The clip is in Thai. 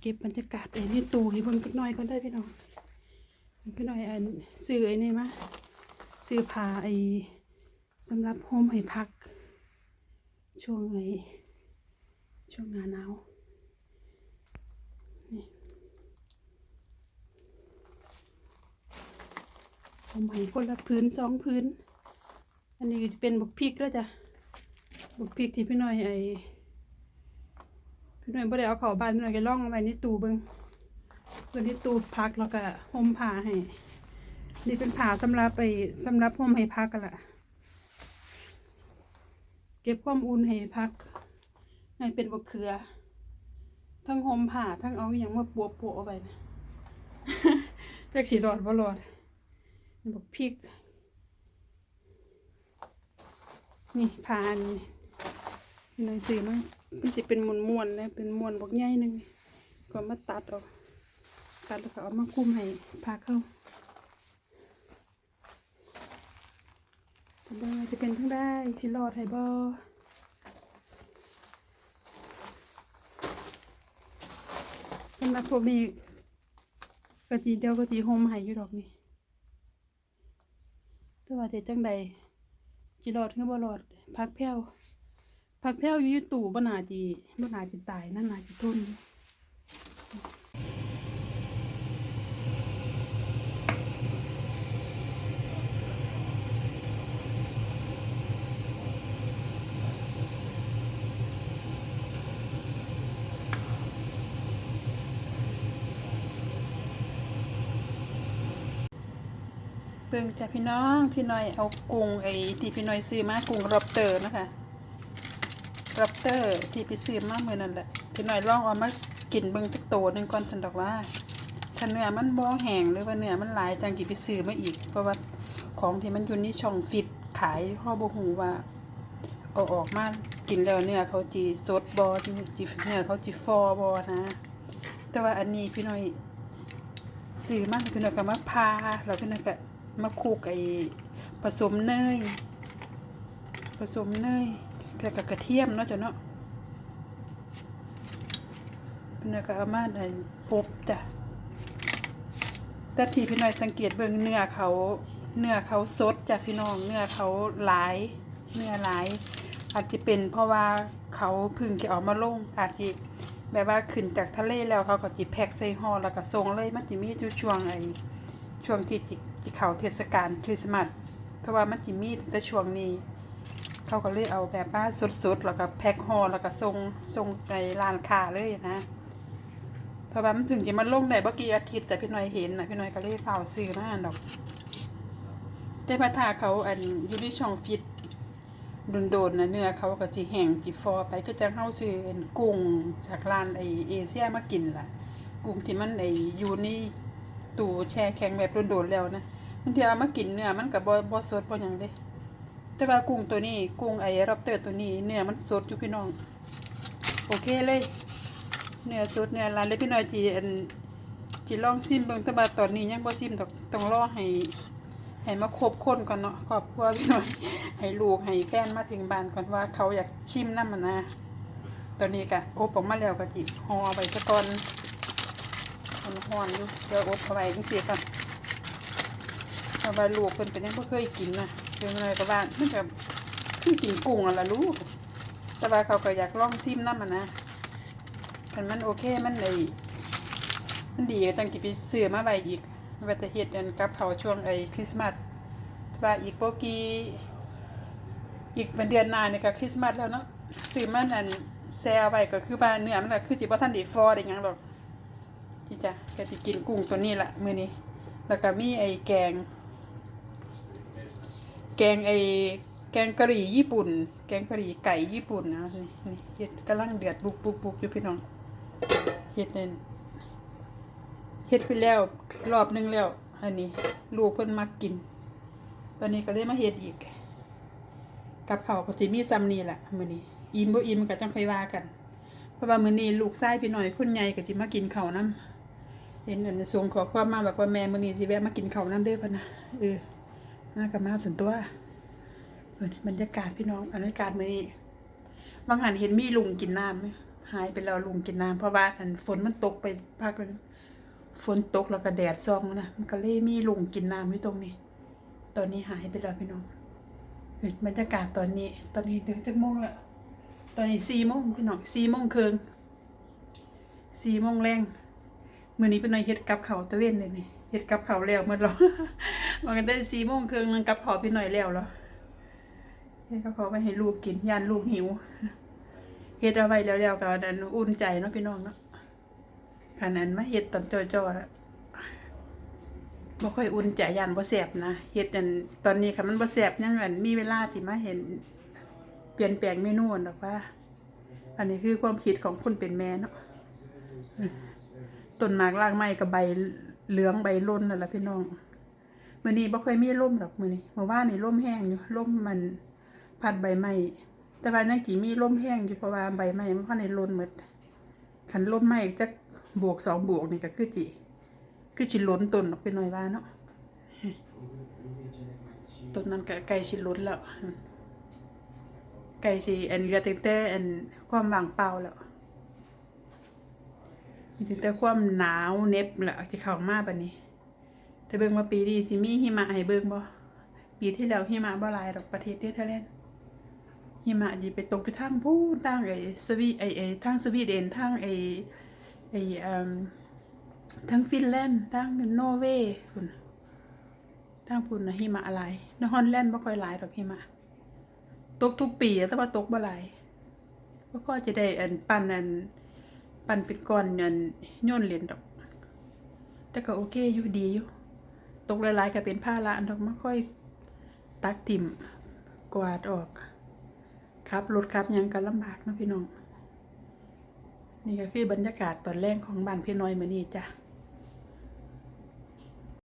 เก็บบรรยากาศไอ้นี่ตู้ให้เบิ่งจักหน่อยก่อนได้พี่น้องพี่น้อยอันซื้อไอ้นี่มาซื้อผ้าไอ้สำหรับโฮมให้พัก ช่วงไอ้ช่วงหน้าหนาวนี่ผมให้คนละพื้นสองพื้น อันนี้จะเป็นบักพริกแล้วจ้ะบักพริกที่พี่น้อยไอ้ หน่อยบ่ได้เอาเข้าบ้านหน่อยก็ล่องเอาไว้ในตู้เบิ่งเพิ่นที่ตู้พักแล้วก็ห่มผ้าให้นี่เป็นผ้าสำหรับไปสำหรับห่มให้พักกันละเก็บความอุ่นให้พักในเป็นบะเขือ ทั้งห่มผ้าทั้งเอาอย่างมาปัวปัวเอาไว้นะจักสิรอดบ่รอดนี่บักพริก นี่ผ้านนี้ หนังสือมันมันจะเป็นมวนมวนนะเป็นมวนบกใหญ่หนึ่งก็มาตัดออก ตัดแล้วก็เอามาคุ้มให้พาเข้าก็บ่จะเป็นทั้งได้ชิรอดให้บ่สำหรับพวกนี้กะจีเดียวกะจีโฮมให้อยู่ดอกนี่แต่ว่าเด็ดจังใดจิรอดคือบ่รอดพักแพ้ว ผักแพรวอยู่ตู้บ่นาจีบ่นาจีตายนั่นนาจีทนเบิ่งจ้ะพี่น้อง พี่น้อยเอากุ้งไอ้ที่พี่น้อยซื้อมากุ้งรอบเตอร์นะคะ รับเตอร์ที่ไปซื้อมาเมื่อนั่นแหละพี่น้อยลองเอามากินเบิ่งจักโตหนึงก่อนฉันดอกว่าถ้าเนื้อมันบ่แห้งหรือว่าเนื้อมันหลายจังกี่ไปซื้อมาอีก เพราะว่าของที่มันอยู่ในช่องฟิตขายพ่อบ่ฮู้ว่าเอาออกมากินแล้วเนื้อเขาจีสดบ่จีจีเนื้อเขาจีฟอบ่นะ แต่ว่าอันนี้พี่น้อยซื้อมาพี่น้อยก็มาพาแล้วพี่น้อยก็มาคลุกไอ้ผสมเนยผสมเนย แล้วก็กระเทียมเนาะจ้ะเนาะพี่น้อยก็เอามาได้ปุ๊บจ้ะแต่ที่พี่น้อยสังเกตเบิ่งเนื้อเขาเนื้อเขาสดจ้ะพี่น้องเนื้อเขาหลาย เนื้อหลาย อาจจะเป็นเพราะว่าเขาพึ่งจะออกมาลงอาจจะแบบว่าขึ้นจากทะเลแล้วเขาก็จิแพ็คใส่ห่อแล้วก็ส่งเลยมันจะมีอยู่ช่วงไอ้ช่วงที่จิจิเขาเทศกาลคริสต์มาสเพราะว่ามันจะมีแต่ช่วงนี้ เขาก็เลยเอาแบบว่าสดๆแล้วก็แพ็คห่อแล้วก็ส่งส่งในร้านค้าเลยนะเพราะว่ามันถึงจะมาลงได้เมื่อกี้อาทิตย์แต่พี่น้อยเห็นนะพี่น้อยก็เลยเฝ้าซื้อมาดอก แต่มาถ้าเขาอันอยู่ในช่องฟิตโดนๆนะเนื้อเขาก็จีแห้งจีฟอไปก็จะเข้าซื้อกุ้งจากร้านไอเอเชียมากินล่ะ กุ้งที่มันไออยู่ในตู้แช่แข็งแบบโดนๆแล้วนะมันเทียวเอามากินเนื้อมันกับบ่บ่สดบ่หยังเด้ แต่ว่ากุ้งตัวนี้ กุ้งไอ้รับเตอร์ตัวนี้ เนื้อมันสดอยู่พี่น้อง โอเคเลย เนื้อสดเนื้อร้านเลยพี่น้อยจีอันจีลองซิมเบิ่งแต่ว่าตอนนี้ยังบ่ซิมดอกต้องรอให้ให้มาครบคนก่อนเนาะครอบครัวพี่น้อย ให้ลูกให้แฟนมาถึงบ้านก่อนว่าเขาอยากชิมน้ำมันนะตอนนี้ก็อบออกมาแล้วก็จิห่อไว้ซะก่อนมันฮ้อนอยู่เดี๋ยวอบเอาไว้จังซี่ก่อนเพราะว่าลูกเพิ่นเป็นยังบ่เคยกินนะ เพิ่นเลยก็ว่ามันก็คือกินกุ้งอะล่ะลูกแต่ว่าเขาก็อยากลองซิมน้ำมันนะคันมันโอเคมันเลยมันดีก็จังสิไปซื้อมาไว้อีกว่าจะเฮ็ดอันกับเขาวช่วงไอ้คริสต์มาสว่าอีกบ่กี่อีกเป็นเดือนหน้านี่ก็คริสต์มาสแล้วเนาะซื้อมันอันแซ่ไว้ก็คือว่าเนื้อมันก็คือสิบ่ทันด้ฟอร์ได้หยังดอกที่จะก็สิกินกุ้งตัวนี้ละมือนี้ แล้วก็มีไอ้แกง แกงไอ้แกงกะหรี่ญี่ปุ่น แกงกะหรี่ไก่ญี่ปุ่นนะนี่นี่เฮ็ดกำลังเดือดบุกบุกบุกอยู่พี่น้องเฮ็ดเนั่นเฮ็ดไปแล้วรอบหนึงแล้ว อันนี้ลูกเพิ่นมักกินตอนนี้ก็เลยมาเฮ็ดอีก กับเขาก็สิมีซ้ำนี่แหละมื้อนี้อิ่มบ่อิ่มก็จังค่อยว่ากัน เพราะว่ามื้อนี้ลูกชายพี่น้อยคนใหญ่ก็สิมากินข้าวนํเห็นอันส่งขอความมาแบบว่าแม่มื้อนี้สิแวะมากินข้าวนํเด้อพ่นน่ะเออ มากับมาส่วนตัวบรรยากาศพี่น้องบรรยากาศมื้อนี้บางหันเห็นมีลุงกินน้ำไหมหายไปแล้วลุงกินน้ำเพราะว่าอันฝนมันตกไปภาคฝนตกแล้วก็แดดซองนะมันก็เลยมีลุงกินน้ำอยู่ตรงนี้ ตอนนี้หายไปแล้วพี่น้องบรรยากาศตอนนี้ ตอนนี้เดือนจักโมงละตอนนี้สี่โมงพี่น้องสี่โมงครึ่งสี่โมงแรงมื้อนี้เป็นน่อยเฮ็ดกับเขาตะเวนเลยนี่ เฮ็ดกับเขาแล้วเมื่อเรามันก็ได้สี่โมงครึ่งนึงกับขาวพี่หน่อยแล้วเหรอเฮ็ดกับเขาไปให้ลูกกินยานลูกหิวเฮ็ดเอาไว้แล้วๆก็อันอุ่นใจเนาะพี่น้องเนาะขนาดมาเฮ็ดตอนจ่อๆอะบ่ค่อยอุ่นใจยานบ่แซ่บนะเฮ็ดอันตอนนี้ค่ะมันบ่แซ่บยังอันมีเวลาสิมาเห็น เปลี่ยนแปลงเมนูนั่นดอกว่า อันนี้คือความคิดของคนเป็นแม่เนาะต้นหมากรากไม้กับใบ เหลืองใบล้นนั่นแหละพี่น้องมื้อนี้บ่ค่อยมีลมดอกมื้อนี้เมื่อวานนี่ลมแห้งอยู่ลมมันพัดใบไม้แต่ว่ายังกี่มีลมแห้งอยู่เพราะว่าใบไม้มันพันในลนหมดคันลมไม้จะบวกสองบวกนี่ก็คือจิคือสิล้นต้นออกไปหน่อยว่าเนาะต้นนั้นก็ใกล้สิล้นแล้วใกล้สิอันเหลือแต่แต่อันความว่างเปล่าแล้ว มีแต่แต่ความหนาวเน็บแหละที่เข้ามาบัดนี้แต่เบิ่งว่าปีนี้สิมีหิมะให้เบิ่งบ่ปีที่แล้วหิมะบ่หลายดอกประเทศเนเธอร์แลนด์หิมะดีไปตกอยู่ทางพูนทางไอ้สวีไอ้ไอ้ทางสวีเดนทางไอ้ไอ้เอ่มทางฟินแลนด์ทางนอร์เวย์พุ่นทางพุ่นนะหิมะอะไรนฮอลแลนด์บ่ค่อยหลายดอกหิมะ ตกทุกปีแต่ว่าตกบ่หลายเพราะพ่อจะได้อันปั่นอัน ปั่นเป็นก้อนอันย่นเหรียญดอก แต่ก็โอเคอยู่ดีอยู่ ตกหลายๆก็เป็นผ้าละอันดอกไม่ค่อยตักติ่มกวาดออก ครับรถครับยังกันลำบากนะพี่น้อง นี่ก็คือบรรยากาศตอนแรกของบ้านพี่น้อยมื้อนี้จ้ะ